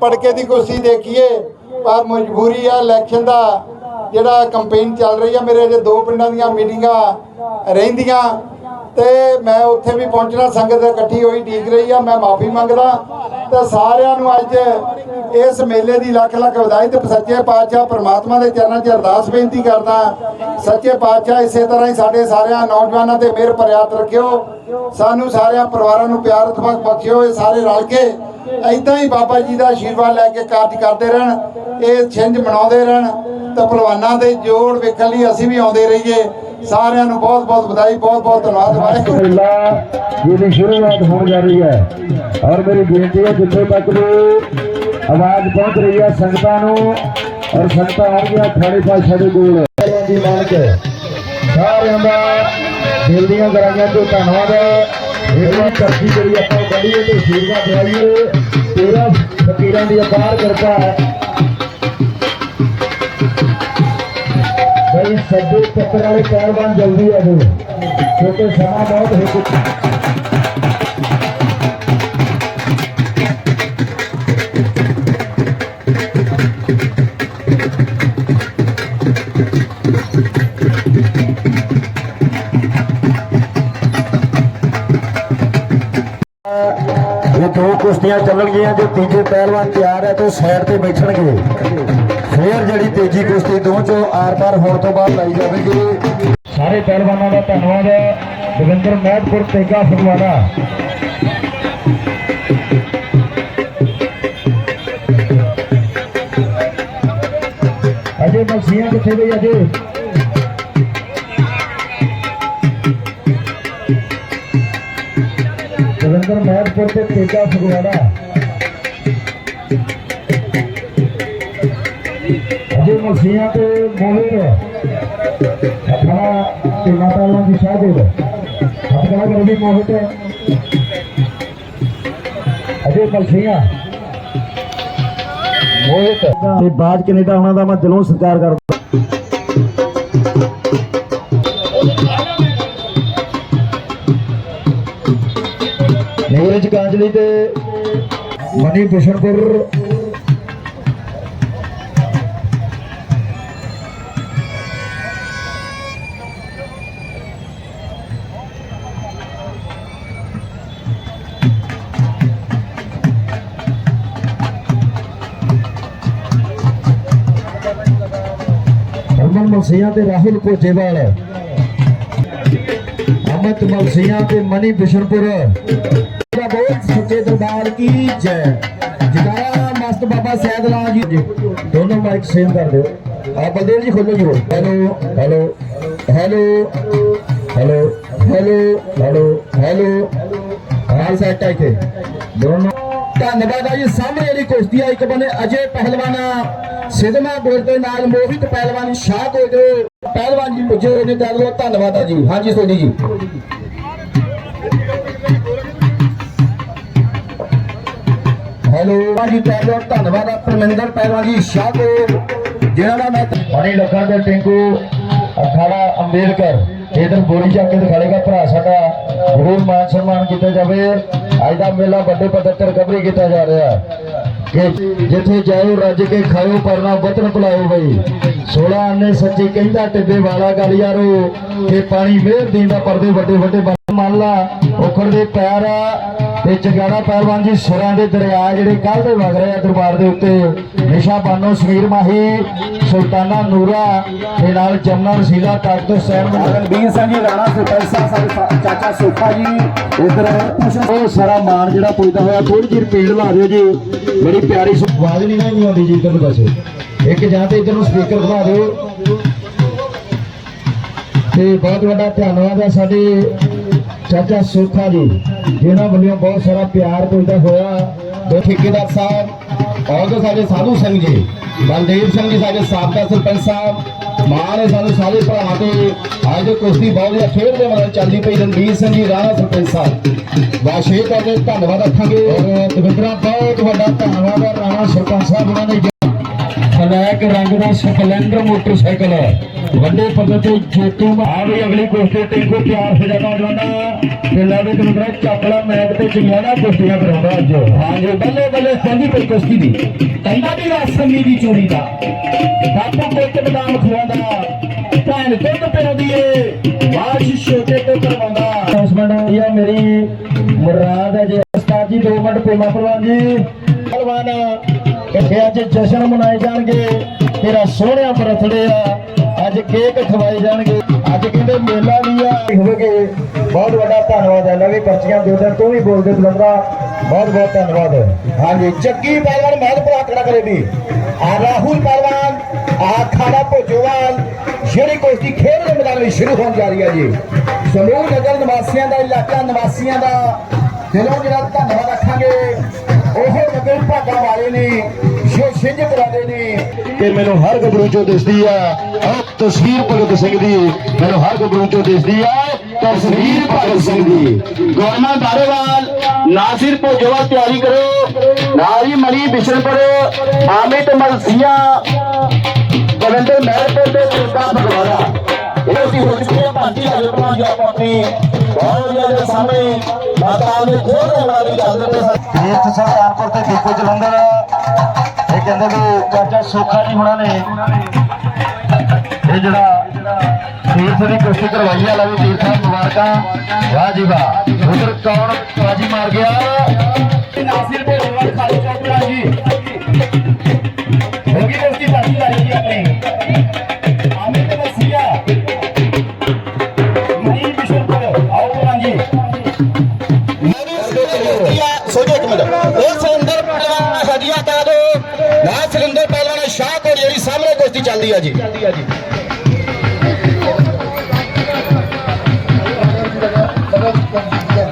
ਪੜਕੇ ਦੀ ਕੁਰਸੀ ਦੇਖੀਏ, ਪਰ ਮਜਬੂਰੀ ਆ ਇਲੈਕਸ਼ਨ ਦਾ। ਜਿਹੜਾ ਕੰਪੇਨ ਚੱਲ ਰਹੀ ਆ, ਮੇਰੇ ਅਜੇ ਦੋ ਪਿੰਡਾਂ ਦੀਆਂ ਮੀਟਿੰਗਾਂ ਰਹਿੰਦੀਆਂ। ਤੇ ਮੈਂ ਉੱਥੇ ਵੀ ਪਹੁੰਚਣਾ, ਸੰਗਤ ਇਕੱਠੀ ਹੋਈ ਡੀਕ ਰਹੀ ਆ, ਮੈਂ ਮਾਫੀ ਮੰਗਦਾ। ਤੇ ਸਾਰਿਆਂ ਨੂੰ ਅੱਜ ਇਸ ਮੇਲੇ ਦੀ ਲੱਖ ਲੱਖ ਵਧਾਈ ਤੇ ਸੱਚੇ ਪਾਤਸ਼ਾਹ ਪ੍ਰਮਾਤਮਾ ਦੇ ਚਰਨਾਂ 'ਚ ਅਰਦਾਸ ਬੇਨਤੀ ਕਰਦਾ। ਸੱਚੇ ਪਾਤਸ਼ਾਹ ਇਸੇ ਤਰ੍ਹਾਂ ਹੀ ਸਾਡੇ ਸਾਰਿਆਂ ਨੌਜਵਾਨਾਂ ਤੇ ਮਿਹਰ ਭਰਿਆਤ ਰੱਖਿਓ। ਸਾਨੂੰ ਸਾਰਿਆਂ ਪਰਿਵਾਰਾਂ ਨੂੰ ਪਿਆਰ ਤਬਕ ਬਖਸ਼ਿਓ, ਇਹ ਸਾਰੇ ਰਲ ਕੇ ਐਦਾਂ ਹੀ ਬਾਬਾ ਜੀ ਦਾ ਆਸ਼ੀਰਵਾਦ ਲੈ ਕੇ ਕਾਰਜ ਕਰਦੇ ਰਹਿਣ ਇਹ ਛਿੰਝ ਮਨਾਉਂਦੇ ਰਹਿਣ ਤਾਂ ਪਹਿਲਵਾਨਾਂ ਦੇ ਜੋੜ ਵੇਖਣ ਲਈ ਅਸੀਂ ਵੀ ਆਉਂਦੇ ਰਹੀਏ। ਸਾਰਿਆਂ ਨੂੰ ਬਹੁਤ ਬਹੁਤ ਵਧਾਈ ਬਹੁਤ ਬਹੁਤ ਧੰਨਵਾਦ ਵਾਹਿਗੁਰੂ। ਜੀ ਸ਼ੁਰੂਆਤ ਹੋਣ ਜਾ ਰਹੀ ਹੈ। ਔਰ ਮੇਰੀ ਬੇਨਤੀ ਹੈ ਜਿੱਥੇ ਤੱਕ ਵੀ ਆਵਾਜ਼ ਪਹੁੰਚ ਰਹੀ ਹੈ ਸੰਗਤਾਂ ਨੂੰ ਔਰ ਸੰਗਤਾਂ ਆ ਗਿਆ ਖਾੜੇ ਪਾਸ਼ਾ ਦੇ ਕੋਲ। ਦੀ ਮਾਲਕ ਸਾਰਿਆਂ ਦਾ ਦਿਲ ਦੀਆਂ ਗਰਾਈਆਂ ਤੋਂ ਧੰਨਵਾਦ। ਇਹ ਵਾਰ ਧਰਤੀ ਜਿਹੜੀ ਆਪਾਂ ਗੜੀਏ ਤੇ ਸ਼ੀਰਵਾ ਦਿਵਾਈਏ ਤੇਰਾ ਫਕੀਰਾਂ ਦੀ ਅਪਾਰ ਕਿਰਪਾ ਹੈ। ਬਈ ਸੱਜੇ ਚੱਕਰ ਵਾਲੇ ਪਹਿਲਵਾਨ ਜਲਦੀ ਆ ਜਾਓ ਕਿਉਂਕਿ ਸਮਾਂ ਬਹੁਤ ਹੈ ਕੁਝ ਇਹ ਦੋ ਕੁਸ਼ਤੀਆਂ ਚੱਲਣਗੀਆਂ, ਜੋ ਤੀਜੇ ਪਹਿਲਵਾਨ ਤਿਆਰ ਹੈ, ਤਾਂ ਸਾਈਡ ਤੇ ਬੈਠਣਗੇ। ਫੇਰ ਜਿਹੜੀ ਤੀਜੀ ਕੁਸ਼ਤੀ ਦੋ ਚੋਂ ਆਰ-ਪਾਰ ਹੋਣ ਤੋਂ ਬਾਅਦ ਲਾਈ ਜਾਵੇਗੀ। ਸਾਰੇ ਪਹਿਲਵਾਨਾਂ ਦਾ ਧੰਨਵਾਦ ਦਵਿੰਦਰ ਮਹਿਤਪੁਰ ਤੇਗਾ ਫਗਵਾੜਾ। ਅਜੇ ਮਸੀਹਾਂ ਕਿੱਥੇ ਗਈ ਅਜੇ? ਦਵਿੰਦਰ ਮਹਿਤਪੁਰ ਤੇ ਤੇਗਾ ਫਗਵਾੜਾ। ਅਜੇ ਮਸੀਹਾਂ ਤੇ ਮੋਹਿਤ ਆਪਣਾ ਤੇ ਮਾਤਾ ਦੀ ਸ਼ਾਹਦੇਵ ਆਪਣਾ ਰਵੀ ਮੋਹਿਤ ਅਜੇ ਮਸੀਹਾਂ। ਮੋਹਿਤ ਤੇ। ਬਾਜ ਕੈਨੇਡਾ, ਉਹਨਾਂ ਦਾ ਮੈਂ ਦਿਲੋਂ ਸਤਿਕਾਰ ਕਰਦਾ। ਨੀਰਜ ਕਾਂਜਲੀ ਤੇ ਮਨੀ ਬਿਸ਼ਨਪੁਰ ਹਰਮਨ ਮਲਸੀਆਂ ਤੇ ਰਾਹੁਲ ਕੋਜੇਵਾਲ ਅਮਤ ਮਲਸੀਆਂ ਤੇ ਮਨੀ ਬਿਸ਼ਨਪੁਰ ਦਾ ਬਹੁਤ ਸੱਚੇ ਦਰਬਾਰ ਕੀ ਜੈ। ਜਗਾਰਾ ਮਸਤ ਬਾਬਾ ਸੈਦ ਲਾਲ ਜੀ ਦੋਨੋਂ ਮਾਈਕ ਸੇਮ ਕਰ ਦਿਓ। ਆ ਬਲਦੇਵ ਜੀ ਖੋਲੋ ਜੀ hello hello hello hello hello hello hello. ਹਾਲ ਸੈਟ ਹੈ ਇੱਥੇ। ਦੋਨੋਂ। ਧੰਨਵਾਦ ਆ ਜੀ, ਸਾਹਮਣੇ ਜਿਹੜੀ ਕੁਸ਼ਤੀ ਆ, ਇੱਕ ਬੰਨੇ ਅਜੇ ਪਹਿਲਵਾਨਾ ਸਿਦਮਾ ਗੋਲ ਦੇ ਨਾਲ ਮੋਹਿਤ ਪਹਿਲਵਾਨ ਸ਼ਾਹ ਕੋਲ। ਦੇ ਪਹਿਲਵਾਨ ਜੀ ਪੁੱਜੇ ਹੋਏ ਨੇ ਧੰਨਵਾਦ ਆ ਜੀ। ਹਾਂਜੀ ਸੋਨੀ ਜੀ। ਹੈਲੋ ਜੀ ਪਹਿਲਵਾਨ ਧੰਨਵਾਦ ਆ, ਪਰਮਿੰਦਰ ਪਹਿਲਵਾਨ ਜੀ, ਸ਼ਾਹ ਕੋ ਜਿਹਨਾਂ ਦਾ ਮੈਂ ਬੜੀ ਲੱਖਾਂ ਦੇ ਟਿੰਕੂ, ਅਖਾੜਾ ਅੰਬੇਦਕਰ, ਇਧਰ ਗੋਲੀ ਚੱਕ ਕੇ ਦਿਖਾੜੇਗਾ ਭਰਾ ਸਾਡਾ ਗੁਰੂ ਮਾਨ ਸਨਮਾਨ ਕੀਤਾ ਜਾਵੇ। ਅੱਜ ਦਾ ਮੇਲਾ ਵੱਡੇ ਪੱਧਰ ਤੇ ਰਿਕਵਰੀ ਕੀਤਾ ਜਾ ਰਿਹਾ ਕਿ ਜਿੱਥੇ ਜਾਓ ਰੱਜ ਕੇ ਖਾਓ ਪਰਨਾ ਵਤਨ ਭੁਲਾਓ ਬਈ। 16 ਆਨੇ ਸੱਚੀ ਕਹਿੰਦਾ, ਟਿੱਬੇ ਵਾਲਾ ਗੱਲ ਯਾਰੋ। ਤੇ ਪਾਣੀ ਵੇਰ ਦੀਂਦਾ, ਪਰਦੇ ਵੱਡੇ ਵੱਡੇ ਬੰਦ ਮੰਨ ਲਾ ਉਖੜ ਦੇ ਪੈਰ ਆ ਤੇ ਜਗਾੜਾ ਪਹਿਲਵਾਨ ਜੀ ਸੁਰਾਂ ਦੇ ਦਰਿਆ ਜਿਹੜੇ ਕੱਲ ਦੇ ਵਗ ਰਹੇ ਆ ਦਰਬਾਰ ਦੇ ਉੱਤੇ ਨਿਸ਼ਾ ਬਾਨੋ ਸਮੀਰ ਮਾਹੀ ਸੁਲਤਾਨਾ ਨੂਰਾ ਤੇ ਨਾਲ ਜਮਨਾ ਰਸੀਲਾ ਤੱਕ ਤੋਂ ਸੈਨ ਰਣਬੀਰ ਸਿੰਘ ਜੀ ਰਾਣਾ ਸਰਪੰਚ ਸਾਹਿਬ ਚਾਚਾ ਸੁਖਾ ਜੀ ਇਧਰ ਉਹ ਸਾਰਾ ਮਾਨ ਜਿਹੜਾ ਪੁੱਜਦਾ ਹੋਇਆ ਥੋੜੀ ਜਿਹੀ ਪੀੜ ਲਾ ਦਿਓ ਜੀ ਬੜੀ ਪਿਆਰੀ ਆਵਾਜ਼ ਨਹੀਂ ਨਾ ਨਹੀਂ ਆਉਂਦੀ ਜੀ ਇਧਰ ਨੂੰ ਪਾਸੇ। ਇੱਕ ਜਾਂ ਤੇ ਇਧਰ ਨੂੰ ਸਪੀਕਰ ਘੁਮਾ ਦਿਓ। ਤੇ ਬਹੁਤ ਵੱਡਾ ਧੰਨਵਾਦ ਹੈ ਸਾਡੇ ਚਾਚਾ ਸੁਖਾ ਜੀ। ਜਿਨ੍ਹਾਂ ਵੱਲੋਂ ਬਹੁਤ ਸਾਰਾ ਪਿਆਰ ਪੁੱਜਦਾ ਹੋਇਆ ਦੋ ਠੇਕੇਦਾਰ ਸਾਹਿਬ, ਔਰ ਜੋ ਸਾਡੇ ਸਾਧੂ ਸਿੰਘ ਜੀ, ਬਲਦੇਵ ਸਿੰਘ ਜੀ, ਸਾਡੇ ਸਾਬਕਾ ਸਰਪੰਚ ਸਾਹਿਬ ਮਾਂ ਨੇ ਸਾਨੂੰ ਸਾਰੇ ਭਰਾ ਤੇ, ਅੱਜ ਦੀ ਕੁਸ਼ਤੀ ਬਹੁਤ ਵਧੀਆ ਖੇਡ ਦੇ ਮਨ ਚੱਲਦੀ ਪਈ ਰਣਵੀਰ ਸਿੰਘ ਜੀ, ਰਾਣਾ ਸਰਪੰਚ ਸਾਹਿਬ। ਵਾਸ਼ੇ ਤੁਹਾਡੇ ਧੰਨਵਾਦ ਰੱਖਾਂਗੇ। ਔਰ ਦਵਿੰਦਰਾ ਬਹੁਤ ਵੱਡਾ ਧੰਨਵਾਦ ਹੈ ਰਾਣਾ ਸਰਪੰਚ ਸਾਹਿਬ, ਉਹਨਾਂ ਨੇ ਫਲੈਕ ਰੰਗ ਦਾ ਸਪਲੈਂਡਰ ਮੋਟਰਸਾਈਕਲ। ਵੱਡੇ ਪੱਧਰ ਤੇ ਜੇਤੂ ਆ ਵੀ ਅਗਲੀ ਕੁਸ਼ਤੀ ਟਿੰਕੂ ਪਿਆਰ ਸਜਾ ਨੌਜਵਾਨਾ। ਤੇ ਲਾਵੇ ਤੇ ਮਗਰ ਚਾਕਲਾ ਮੈਚ ਤੇ ਚੰਗਿਆਣਾ ਕੁਸ਼ਤੀਆਂ ਕਰਾਉਂਦਾ ਅੱਜ। ਹਾਂਜੀ, ਬੱਲੇ ਬੱਲੇ ਸੰਗੀ ਪਈ ਕੁਸ਼ਤੀ ਦੀ। ਕਹਿੰਦਾ ਵੀ ਰਾਸਮੀ ਦੀ ਚੋਰੀ ਦਾ। ਬਾਪੂ ਪੁੱਤ ਬਦਾਮ ਖਵਾਉਂਦਾ ਭੈਣ ਦੁੱਧ ਪਿਆਉਂਦੀ ਏ। ਬਾਰਿਸ਼ ਛੋਟੇ ਤੇ ਕਰਵਾਉਂਦਾ। ਹਸਬੰਡ, ਇਹ ਮੇਰੀ ਮੁਰਾਦ ਹੈ ਜੀ। ਉਸਤਾਦ ਜੀ, ਦੋ ਮਿੰਟ ਪੇਮਾ ਪ੍ਰਵਾਨ ਜੀ। ਪਹਿਲਵਾਨ ਇੱਥੇ ਅੱਜ ਜਸ਼ਨ ਮਨਾਏ ਜਾਣਗੇ। ਤੇਰਾ ਸੋਹਣਿਆ ਬਰਥਡੇ ਆ। ਅੱਜ ਕੇਕ ਖਵਾਏ ਜਾਣਗੇ। ਅੱਜ ਕਹਿੰਦੇ ਮੇਲਾ ਵੀ ਆ। ਹੋਵੇਗੇ ਬਹੁਤ ਵੱਡਾ ਧੰਨਵਾਦ ਹੈ। ਲਵੀ ਪਰਚੀਆਂ ਦੋ ਦਿਨ ਤੂੰ ਵੀ ਬੋਲਦੇ ਬਲੰਦਰਾ। ਬਹੁਤ ਬਹੁਤ ਧੰਨਵਾਦ। ਹਾਂਜੀ, ਚੱਕੀ ਪਹਿਲਵਾਨ ਮਹਿਲਪੁਰ ਆਕੜਾ ਕਰੇ ਵੀ। ਆ ਰਾਹੁਲ ਪਹਿਲਵਾਨ ਆ ਖਾੜਾ ਭੋਜੋਵਾਲ। ਜਿਹੜੀ ਕੁਸ਼ਤੀ ਖੇਡ ਦੇ ਮੈਦਾਨ ਵਿੱਚ ਸ਼ੁਰੂ ਹੋਣ ਜਾ ਰਹੀ ਹੈ ਜੀ। ਸਮੂਹ ਨਗਰ ਨਿਵਾਸੀਆਂ ਦਾ, ਇਲਾਕਾ ਨਿਵਾਸੀਆਂ ਦਾ ਦਿਲੋਂ ਜਿਹੜਾ ਧੰਨਵਾਦ ਰੱਖਾਂਗੇ। ਉਹ ਨਗਰ ਭਾਗਾ ਵਾਲੇ ਨੇ ਜੋ ਸਿੰਝ ਕਰਾਦੇ ਨੇ। ਕਿ ਮੈਨੂੰ ਹਰ ਗੱਭਰੂ ਚੋਂ ਦਿਸਦੀ ਆ। ਆਹ ਤਸਵੀਰ ਭਗਤ ਸਿੰਘ ਦੀ। ਮੈਨੂੰ ਹਰ ਗੱਭਰੂ ਚੋਂ ਦਿਸਦੀ ਆ। ਤਸਵੀਰ ਭਗਤ ਸਿੰਘ ਦੀ। ਗੌਰਮਾ ਦਾਰੇਵਾਲ ਨਾਸਿਰ ਭੋਜੋਵਾਲ ਤਿਆਰੀ ਕਰੋ। ਨਾਰੀ ਮਣੀ ਬਿਸ਼ਨਪੁਰ ਆਮਿਤ ਮਲਸੀਆ। ਕਵਿੰਦਰ ਮਹਿਰਪੁਰ ਤੇ ਚਿੰਤਾ ਫਗਵਾੜਾ। ਇਹ ਸੀ ਹੋ ਚੁੱਕੀ ਹੈ ਭਾਂਤੀ ਦਾ ਜਪਨਾ ਜੋ ਆਪ ਆਪਣੀ ਬਹੁਤ ਦੇ ਸਾਹਮਣੇ ਮਾਤਾ ਦੇ ਖੋਲ ਵਾਲੀ ਗੱਲ ਤੇ ਤੀਰਥ ਸਰਦਾਰਪੁਰ ਤੇ ਦੀਪੋ ਜਲੰਧਰ ਇਹ ਕਹਿੰਦੇ ਵੀ ਚਾਚਾ ਸੋਖਾ ਜੀ ਹੁਣਾਂ ਨੇ ਇਹ ਜਿਹੜਾ ਤੀਰਥ ਦੀ ਕੁਸ਼ਤੀ ਕਰਵਾਈ ਆ ਲਵੀ ਤੀਰਥ ਸਾਹਿਬ ਮੁਬਾਰਕਾਂ। ਵਾਹ ਜੀ ਵਾਹ। ਉਧਰ ਕੌਣ ਬਾਜੀ ਮਾਰ ਗਿਆ? ਨਾਸਿਰ ਪਹਿਲਵਾਨ ਹਦੀਆ ਕਾ ਦੋ ਨਾ ਸਿਲਿੰਦਰ ਪਹਿਲਵਾਨ ਸ਼ਾਹ ਕੋਲ ਜਿਹੜੀ ਸਾਹਮਣੇ ਕੁਸ਼ਤੀ ਚੱਲਦੀ ਆ ਜੀ।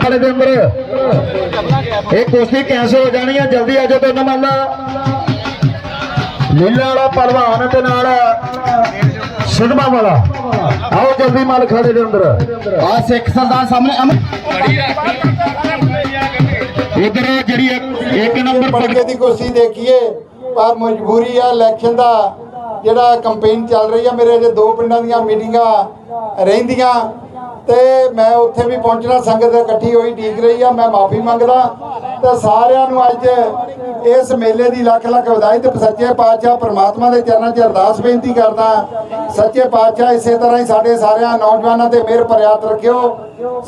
ਵਾਲੇ ਦੇ ਅੰਦਰ ਇਹ ਕੁਸ਼ਤੀ ਕੈਂਸਲ ਹੋ ਜਾਣੀ ਆ ਜਲਦੀ ਆ ਜਾਓ ਦੋਨੋਂ ਮੰਨ ਲੀਲਾ ਵਾਲਾ ਪਹਿਲਵਾਨ ਤੇ ਨਾਲ ਸਿਧਮਾ ਵਾਲਾ। ਆਓ ਜਲਦੀ ਮਲ ਖਾੜੇ ਦੇ ਅੰਦਰ। ਆ ਸਿੱਖ ਸਰਦਾਰ ਸਾਹਮਣੇ ਅਮ ਇਧਰ ਜਿਹੜੀ ਇੱਕ- ਨੰਬਰ ਪੜਕੇ ਦੀ ਕੁਸ਼ਤੀ ਦੇਖੀਏ ਪਰ ਮਜਬੂਰੀ ਆ ਇਲੈਕਸ਼ਨ ਦਾ, ਜਿਹੜਾ ਕੰਪੇਨ ਚੱਲ ਰਹੀ ਆ, ਮੇਰੇ ਅਜੇ ਦੋ ਪਿੰਡਾਂ ਦੀਆਂ ਮੀਟਿੰਗਾਂ ਰਹਿੰਦੀਆਂ। ਤੇ ਮੈਂ ਉੱਥੇ ਵੀ ਪਹੁੰਚਣਾ, ਸੰਗਤ ਇਕੱਠੀ ਹੋਈ ਠੀਕ ਰਹੀ ਆ, ਮੈਂ ਮਾਫੀ ਮੰਗਦਾ। ਤੇ ਸਾਰਿਆਂ ਨੂੰ ਅੱਜ ਇਸ ਮੇਲੇ ਦੀ ਲੱਖ ਲੱਖ ਵਧਾਈ ਤੇ ਸੱਚੇ ਪਾਤਸ਼ਾਹ ਪ੍ਰਮਾਤਮਾ ਦੇ ਚਰਨਾਂ 'ਚ ਅਰਦਾਸ ਬੇਨਤੀ ਕਰਦਾ। ਸੱਚੇ ਪਾਤਸ਼ਾਹ ਇਸੇ ਤਰ੍ਹਾਂ ਹੀ ਸਾਡੇ ਸਾਰਿਆਂ ਨੌਜਵਾਨਾਂ ਤੇ ਮਿਹਰ ਭਰਿਆਤ ਰੱਖਿਓ।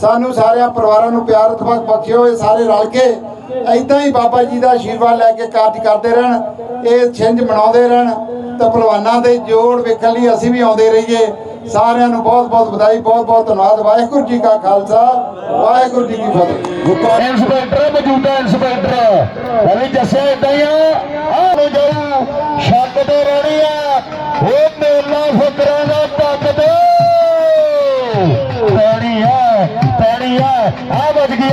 ਸਾਨੂੰ ਸਾਰਿਆਂ ਪਰਿਵਾਰਾਂ ਨੂੰ ਪਿਆਰ ਤਬਕ ਬਖਸ਼ਿਓ, ਇਹ ਸਾਰੇ ਰਲ ਕੇ ਐਦਾਂ ਹੀ ਬਾਬਾ ਜੀ ਦਾ ਆਸ਼ੀਰਵਾਦ ਲੈ ਕੇ ਕਾਰਜ ਕਰਦੇ ਰਹਿਣ, ਇਹ ਛਿੰਝ ਮਨਾਉਂਦੇ ਰਹਿਣ। ਤੇ ਪਹਿਲਵਾਨਾਂ ਦੇ ਜੋੜ ਵੇਖਣ ਲਈ ਅਸੀਂ ਵੀ ਆਉਂਦੇ ਰਹੀਏ। ਸਾਰਿਆਂ ਨੂੰ ਬਹੁਤ ਬਹੁਤ ਵਧਾਈ, ਬਹੁਤ ਬਹੁਤ ਧੰਨਵਾਦ। ਵਾਹਿਗੁਰੂ ਜੀ ਕਾ ਖਾਲਸਾ, ਵਾਹਿਗੁਰੂ ਜੀ ਕੀ ਫਤਿਹ। ਇੰਸਪੈਕਟਰ ਮੌਜੂਦਾ ਇੰਸਪੈਕਟਰ ਪਹਿਲੇ ਜੱਸੇ ਇਦਾਂ ਹੀ ਆ। ਲੋ ਜਾਊ ਸ਼ੱਕ ਤੇ ਰਹਿਣੀ ਆ। ਉਹ ਮੇਲਾ ਫਕਰਾਂ ਦਾ ਤੱਕ ਦੇ ਪੈਣੀ ਆ ਪੈਣੀ ਆ। ਆ ਵੱਜ ਗਈ